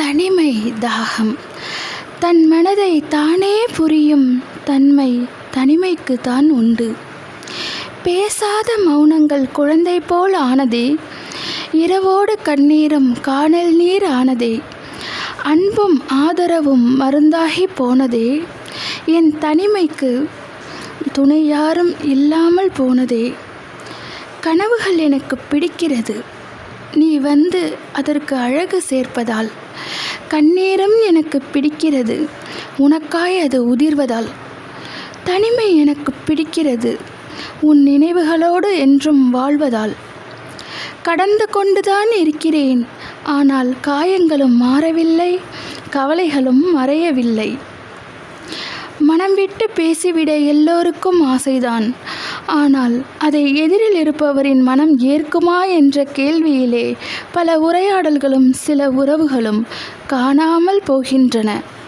தனிமை தாகம். தன் மனதை தானே புரியும் தன்மை தனிமைக்கு தான் உண்டு. பேசாத மௌனங்கள் குழந்தை போல் ஆனதே. இரவோடு கண்ணீரும் காணல் நீர் ஆனதே. அன்பும் ஆதரவும் மருந்தாகி போனதே. என் தனிமைக்கு துணை யாரும் இல்லாமல் போனதே. கனவுகள் எனக்கு பிடிக்கிறது. நீ வந்து அதற்கு அழகு சேர்ப்பதால். கண்ணேரம் எனக்கு பிடிக்கிறது. உனக்காய் அது உதிர்வதால். தனிமை எனக்கு பிடிக்கிறது. உன் நினைவுகளோடு என்றும் வாழ்வதால். கடந்து கொண்டுதான் இருக்கிறேன். ஆனால் காயங்களும் மாறவில்லை. கவலைகளும் மறையவில்லை. மனம் விட்டு பேசிவிட எல்லோருக்கும் ஆசைதான். ஆனால் அதை எதிரில் இருப்பவரின் மனம் ஏற்குமா என்ற கேள்வியிலே பல உரையாடல்களும் சில உறவுகளும் காணாமல் போகின்றன.